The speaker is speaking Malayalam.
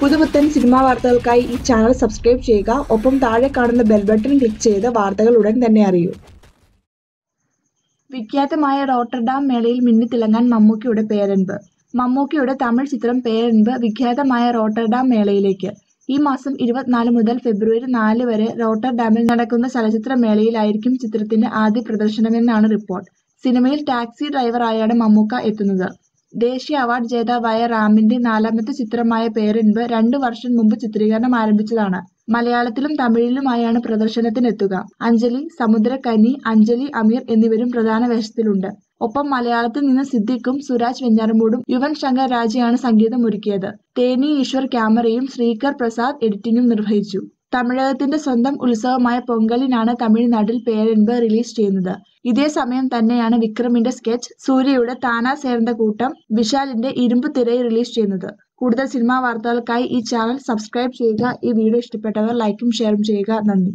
പുതുപുത്തൻ സിനിമാ വാർത്തകൾക്കായി ഈ ചാനൽ സബ്സ്ക്രൈബ് ചെയ്യുക. ഒപ്പം താഴെ കാണുന്ന ബെൽ ബട്ടൺ ക്ലിക്ക് ചെയ്ത് വാർത്തകൾ ഉടൻ തന്നെ അറിയൂ. വിഖ്യാതമായ റോട്ടർഡാം മേളയിൽ മിന്നിത്തിളങ്ങാൻ മമ്മൂക്കിയുടെ പേരൻപ്. മമ്മൂക്കിയുടെ തമിഴ് ചിത്രം പേരൻപ് വിഖ്യാതമായ റോട്ടർഡാം മേളയിലേക്ക്. ഈ മാസം ഇരുപത്തിനാല് മുതൽ ഫെബ്രുവരി നാല് വരെ റോട്ടർഡാമിൽ നടക്കുന്ന ചലച്ചിത്ര മേളയിലായിരിക്കും ചിത്രത്തിന്റെ ആദ്യ പ്രദർശനമെന്നാണ് റിപ്പോർട്ട്. സിനിമയിൽ ടാക്സി ഡ്രൈവറായാണ് മമ്മൂക്ക എത്തുന്നത്. ദേശീയ അവാർഡ് ജേതാവായ റാമിന്റെ നാലാമത്തെ ചിത്രമായ പേരൻപ് രണ്ടു വർഷം മുമ്പ് ചിത്രീകരണം ആരംഭിച്ചതാണ്. മലയാളത്തിലും തമിഴിലുമായാണ് പ്രദർശനത്തിനെത്തുക. അഞ്ജലി സമുദ്രകനി അഞ്ജലി അമീർ എന്നിവരും പ്രധാന വേഷത്തിലുണ്ട്. ഒപ്പം മലയാളത്തിൽ നിന്ന് സിദ്ദിഖും സുരാജ് വെഞ്ഞാറമൂടും യുവൻ ശങ്കർ രാജയാണ് സംഗീതമൊരുക്കിയത്. തേനി ഈശ്വർ ക്യാമറയും ശ്രീകർ പ്രസാദ് എഡിറ്റിംഗും നിർവഹിച്ചു. തമിഴകത്തിന്റെ സ്വന്തം ഉത്സവമായ പൊങ്കലിനാണ് തമിഴ്നാട്ടിൽ പേരൻപ് റിലീസ് ചെയ്യുന്നത്. ഇതേ സമയം തന്നെയാണ് വിക്രമിന്റെ സ്കെച്ച് സൂര്യയുടെ താനാ ചേർന്ന കൂട്ടം വിശാലിന്റെ ഇരുമ്പ് തിരയിൽ റിലീസ് ചെയ്യുന്നത്. കൂടുതൽ സിനിമാ വാർത്തകൾക്കായി ഈ ചാനൽ സബ്സ്ക്രൈബ് ചെയ്യുക. ഈ വീഡിയോ ഇഷ്ടപ്പെട്ടവർ ലൈക്കും ഷെയറും ചെയ്യുക. നന്ദി.